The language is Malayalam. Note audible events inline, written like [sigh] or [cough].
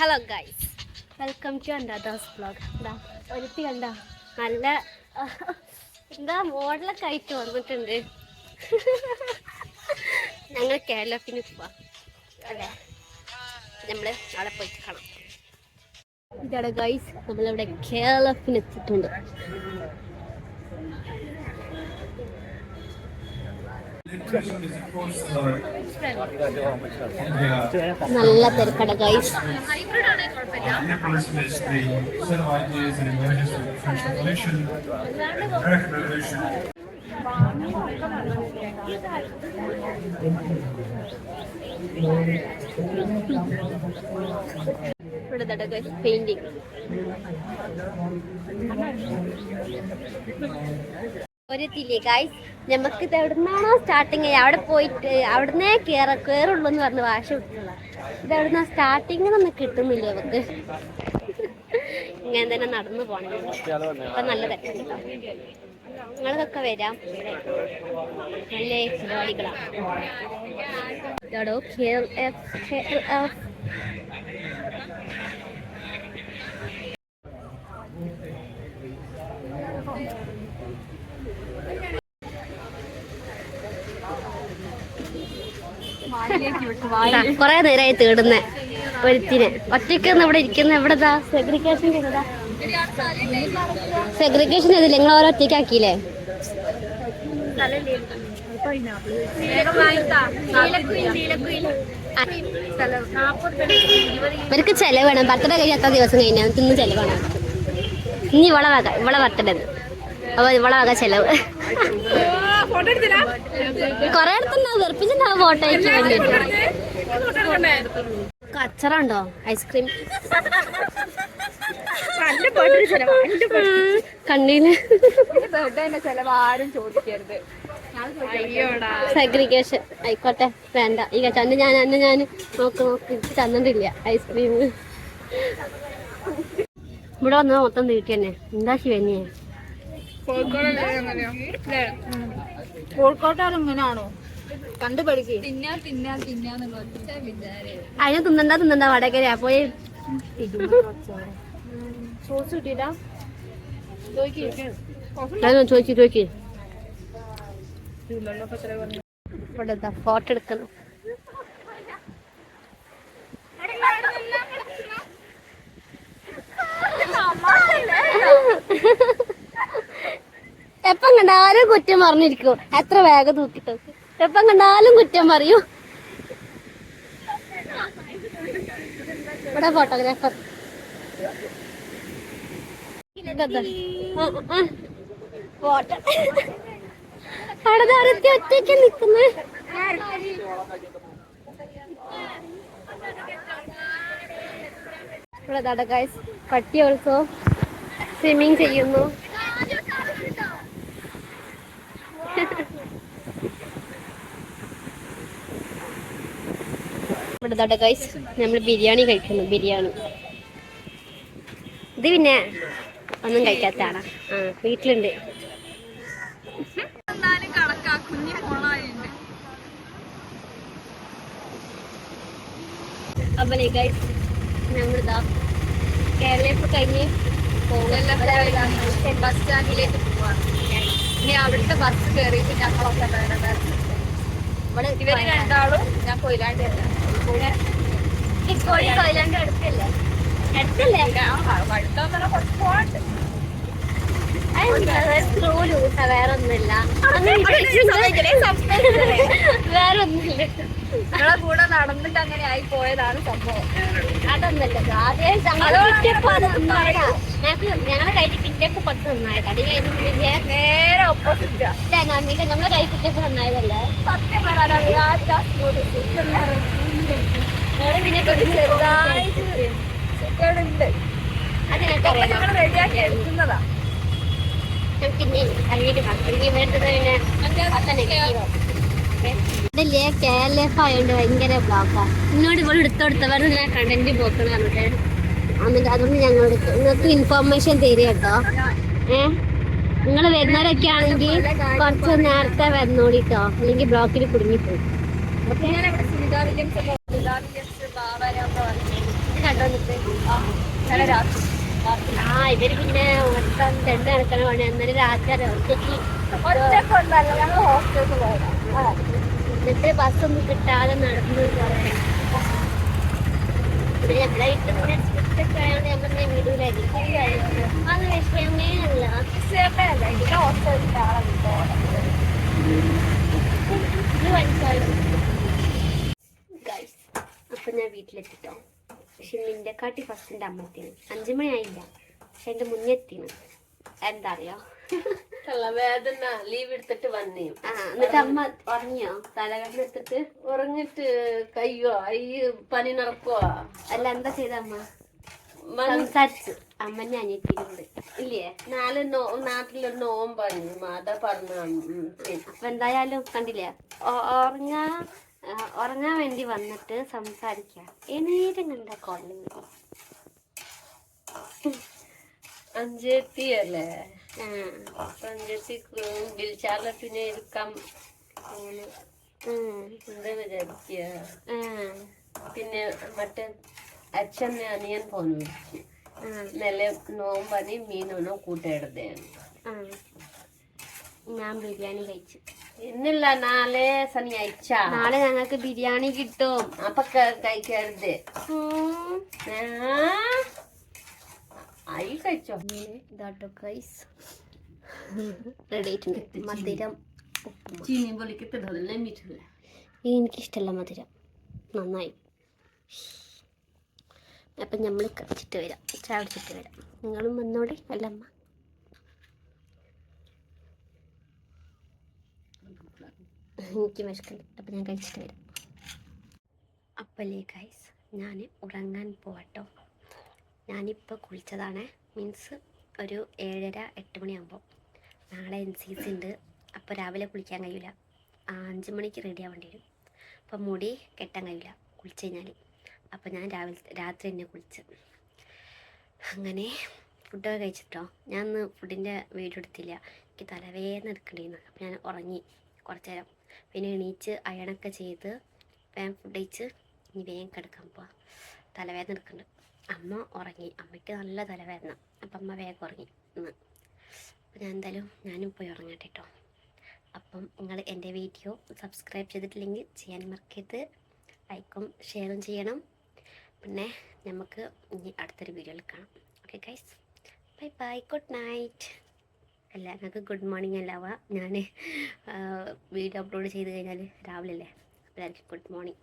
ഹലോ ഗൈസ് വെൽക്കം ടു അൻഡാദാസ് ബ്ലോഗ് എന്താ ഒരുത്തി കണ്ട. നല്ല [laughs] എന്താ മോഡലൊക്കെ ആയിട്ട് വന്നിട്ടുണ്ട്. [laughs] ഞങ്ങൾ കേരളത്തിന് പോവാം. അല്ലേ നമ്മൾ അവിടെ പോയിട്ട് കാണാം. ഇതാണ് ഗൈസ് നമ്മളിവിടെ കേരളത്തിന് എത്തിയിട്ടുണ്ട് the American Revolution, ഇവിടെ ഗൈസ് പെയിന്റിങ് ഒരെത്തില്ലേ ഗൈസ് നമുക്ക് ഇത് എവിടുന്നാണോ സ്റ്റാർട്ടിങ് അവിടെ പോയിട്ട് അവിടുന്ന് കേറ കേറുള്ളൂ എന്ന് പറഞ്ഞ് ഭാഷ വിട്ടിട്ടുള്ള ഇത് എവിടുന്ന സ്റ്റാർട്ടിങ് ഒന്നും കിട്ടുന്നില്ല നമുക്ക്. ഇങ്ങനെ തന്നെ നടന്നു പോകണം അപ്പൊ നല്ല തിരക്കുണ്ട് നിങ്ങളിതൊക്കെ വരാം. നല്ല പരിപാടികളാണ് കേരള കൊറേ നേരമായി തേടുന്നെ ഒരുത്തിനെ. ഒറ്റയ്ക്ക് ഇവിടെ ഇരിക്കുന്ന എവിടെതാ? സെഗ്രിഗേഷൻ സെഗ്രിഗേഷൻ ചെയ്തില്ല നിങ്ങൾ ഓരോ ഒറ്റയ്ക്കാക്കിയില്ലേ? ഇവർക്ക് ചെലവ് വേണം. ബർത്ത്ഡേ കഴിഞ്ഞ എത്ര ദിവസം കഴിഞ്ഞാൽ ഇന്ന് ചെലവാണ് ഇനി ഇവളെ വക ഇവളെ ബർത്ത്ഡേ അപ്പൊ ഇവളെ വക ചെലവ്. കൊറേ വെറുപ്പിച്ചിട്ടുണ്ടാവും ഫോട്ടോ അയക്കാൻ വേണ്ടിട്ട് കച്ചറ ഉണ്ടോ ഐസ്ക്രീം. കണ്ണീൽ. ചെലവാരും ചോദിക്കരുത്. സെഗ്രിഗേഷൻ ആയിക്കോട്ടെ വേണ്ട. ഈ അന്ന് ഞാൻ അന്ന് ഞാൻ നോക്ക് നോക്കി തന്നിട്ടില്ല ഐസ്ക്രീം. ഇവിടെ വന്നത് മൊത്തം വീട്ടിൽ തന്നെ. എന്താ ശിവന്യെ? കോഴിക്കോട്ടാർ ഇങ്ങനാണോ കണ്ടു പഠിക്കേ അതിന് തിന്നണ്ട തിന്നണ്ട വടകര പോയി. സോസ് ചോദിച്ചു ചോദിക്കേ. ഫോട്ടോ എടുക്കണം എപ്പം കണ്ടാലും കുറ്റം പറഞ്ഞിരിക്കും. എത്ര വേഗം തൂക്കിട്ട് എപ്പം കണ്ടാലും കുറ്റം പറയൂ. ഇവിടെ ഫോട്ടോഗ്രാഫർ ഒറ്റയ്ക്ക് നിൽക്കുന്നു. ഇവിടെ ഓൾസോ സ്വിമ്മിങ് ചെയ്യുന്നു. ഇവിടെ ഗൈസ് നമ്മൾ ബിരിയാണി കഴിക്കുന്നു ബിരിയാണി. ഇത് പിന്നെ ഒന്നും കഴിക്കാത്തതാണ് ആ വീട്ടിലുണ്ട്. അപ്പനെ ഗൈസ് നമ്മളിതാ കേരളത്തിൽ കഴിഞ്ഞ് ബസ് സ്റ്റാൻഡിലേക്ക് പോവാണ് ഇനി അവിടുത്തെ ബസ് കയറിയിട്ട് ഞങ്ങളൊക്കെ ഇവിടെ ഇവർ രണ്ടാളും ഞാൻ കൊയിലാണ്ട് ഈ കോഴി കൊയിലാണ്ട് അടുത്തല്ലേ? അടുത്തല്ലേ? വഴുത്തോന്നല്ല കുറച്ച് പോകാണ്ട് സ്ക്രൂ ലൂസാ വേറെ ഒന്നുമില്ല വേറെ ഒന്നുമില്ല നിങ്ങളെ കൂടെ നടന്നിട്ട് അങ്ങനെ ആയി പോയതാണ് സംഭവം. അതൊന്നല്ല ആദ്യം ഞങ്ങളെ കയ്യിൽ പിറ്റേക്ക് പത്ത് നന്നായത്. അടി കഴിഞ്ഞ നേരെ ഓപ്പോസിറ്റ് ഞങ്ങളെ കൈ പിറ്റേക്ക് നന്നായതല്ലേ? സത്യം പറയാനാണ് ആ പിന്നെ ചെറുതായിട്ട് ഉണ്ട് അതിനൊക്കെ ഞങ്ങൾ റെഡിയാക്കി എടുക്കുന്നതാ. പിന്നെ അറിയിട്ട് പിന്നെ വേണ്ടത് പിന്നെ ഇതല്ലേ കേരളഫ് ആയതുകൊണ്ട് ഭയങ്കര ബ്ലോക്കാ എന്നോട് ഇവിടെ എടുത്തോടുത്ത വെറുതെ ഞാൻ കണ്ടന്റ് പോക്കണം എന്നിട്ട് അതുകൊണ്ട് ഞങ്ങളോട് നിങ്ങൾക്ക് ഇൻഫോർമേഷൻ തരിക കേട്ടോ. ഏ? നിങ്ങൾ വരുന്നവരൊക്കെ ആണെങ്കിൽ കുറച്ച് നേരത്തെ വന്നോളിട്ടോ അല്ലെങ്കിൽ ബ്ലോക്കിൽ കുടുങ്ങിപ്പോയി ഇന്നലെ രാത്രി. ആ ഇവർ പിന്നെ മൊത്തം രണ്ട് കണക്കാണ് പണി. അന്നേരം രാത്രി ഒറ്റയ്ക്ക് ഒറ്റക്കൊണ്ടല്ല ഞങ്ങൾ ഹോസ്റ്റലിൽ പോയതാ. എന്നിട്ട് ബസ്സൊന്നും കിട്ടാതെ നടന്നു കുറേ പിന്നെ ഞങ്ങളെ വീട്ടിൽ പിന്നെ സ്ട്രിക്റ്റ് ആയതുകൊണ്ട് ഞമ്മളെ വിടൂലായിരിക്കും അത് വിഷയമേ അല്ല. ഹോസ്റ്റലിൽ ഇത് മനസ്സിലായി? അപ്പൊ ഞാൻ വീട്ടിലെത്തിട്ടോ. പക്ഷെ നിന്റെ കാട്ടി ഫസ്റ്റ് എന്റെ അമ്മ എത്തിന് അഞ്ചു മണി ആയില്ല പക്ഷെ എന്റെ മുന്നേ എത്തിന് എന്താ അറിയോ തലവേദന ലീവ് എടുത്തിട്ട് വന്നേ. ആ എന്നിട്ട് അമ്മ ഉറങ്ങിയോ? തലവേദന എടുത്തിട്ട്? ഉറങ്ങിട്ട് കയ്യോ? ഈ പനി നടക്കോ അല്ല എന്താ ചെയ്ത അമ്മ? സംസാരിച്ചു. അമ്മന്റെ അനിയത്തിനുണ്ട് ഇല്ലേ? നാളെ നോ നാട്ടിലൊരു നോമ്പാണ് മാതാ പറഞ്ഞു അപ്പൊ എന്തായാലും കണ്ടില്ലേ? ഉറങ്ങാ ഉറങ്ങാൻ വേണ്ടി വന്നിട്ട് സംസാരിക്കാം. ഏനേരം കണ്ട കോളിങ്. അഞ്ചേത്തി അല്ലേ? അഞ്ചേത്തി വിളിച്ചാലെ പിന്നെ എടുക്കാം. എന്താ വിചാരിക്കുക പിന്നെ മറ്റേ അച്ഛനെ അനിയൻ ഫോൺ വിളിച്ചു. ആ. നെല നോമ്പനി മീനൊന്നും കൂട്ടിയിടുന്നതാണ് ഞാൻ ബിരിയാണി കഴിച്ചു. ഇന്നില്ല നാളെ ശനിയാഴ്ച. നാളെ ഞങ്ങൾക്ക് ബിരിയാണി കിട്ടും. അപ്പൊ കഴിക്കരുത്. ആയി കഴിച്ചോ? ഇതാട്ടോ റെഡി ആയിട്ടുണ്ട് മധുരം. ചീനി മീറ്റില്ല എനിക്കിഷ്ടമല്ല മധുരം. നന്നായി. അപ്പം നമ്മൾ കഴിച്ചിട്ട് വരാം. ചാടിച്ചിട്ട് വരാം. നിങ്ങളും വന്നോടെ അല്ല എനിക്ക് വിശക്കുണ്ട് അപ്പം ഞാൻ കഴിച്ചിട്ട് വരാം. അപ്പല്ലേ ഗൈസ് ഞാൻ ഉറങ്ങാൻ പോവട്ടോ. ഞാനിപ്പോൾ കുളിച്ചതാണ്. മീൻസ് ഒരു ഏഴര എട്ട് മണിയാകുമ്പോൾ നാളെ എൻ സി സി ഉണ്ട്. അപ്പോൾ രാവിലെ കുളിക്കാൻ കഴിയില്ല അഞ്ച് മണിക്ക് റെഡി ആവേണ്ടി വരും. അപ്പം മുടി കെട്ടാൻ കഴിയില്ല കുളിച്ച് കഴിഞ്ഞാൽ അപ്പോൾ ഞാൻ രാവിലെ രാത്രി തന്നെ കുളിച്ച്. അങ്ങനെ ഫുഡൊക്കെ കഴിച്ചിട്ടോ? ഞാൻ ഫുഡിന്റെ വീഡിയോ എടുത്തില്ല. എനിക്ക് തലവേദന എടുക്കണ്ടിരുന്നു അപ്പോൾ ഞാൻ ഉറങ്ങി കുറച്ച് നേരം. പിന്നെ എണീച്ച് അയണൊക്കെ ചെയ്ത് വേഗം ഫുഡ് കഴിച്ച് ഇനി വേഗം കിടക്കാൻ പോവാം. തലവേദന എടുക്കുന്നുണ്ട് അമ്മ ഉറങ്ങി. അമ്മയ്ക്ക് നല്ല തലവേദന. അപ്പം അമ്മ വേഗം ഉറങ്ങി. ഇന്ന് അപ്പം ഞാൻ എന്തായാലും ഞാനും പോയി ഉറങ്ങട്ടെ കേട്ടോ അപ്പം നിങ്ങൾ എന്റെ വീഡിയോ സബ്സ്ക്രൈബ് ചെയ്തിട്ടില്ലെങ്കിൽ ചെയ്യാൻ മറക്കരുത്. ലൈക്കും ഷെയറും ചെയ്യണം. പിന്നെ നമുക്ക് ഇനി അടുത്തൊരു വീഡിയോയിൽ കാണാം. Okay guys bye bye good night ഞങ്ങൾക്ക് ഗുഡ് മോർണിംഗ് അല്ലാവ. ഞാൻ വീഡിയോ അപ്ലോഡ് ചെയ്ത് കഴിഞ്ഞാൽ രാവിലെ അല്ലേ? അപ്പോൾ ഗുഡ് മോർണിംഗ്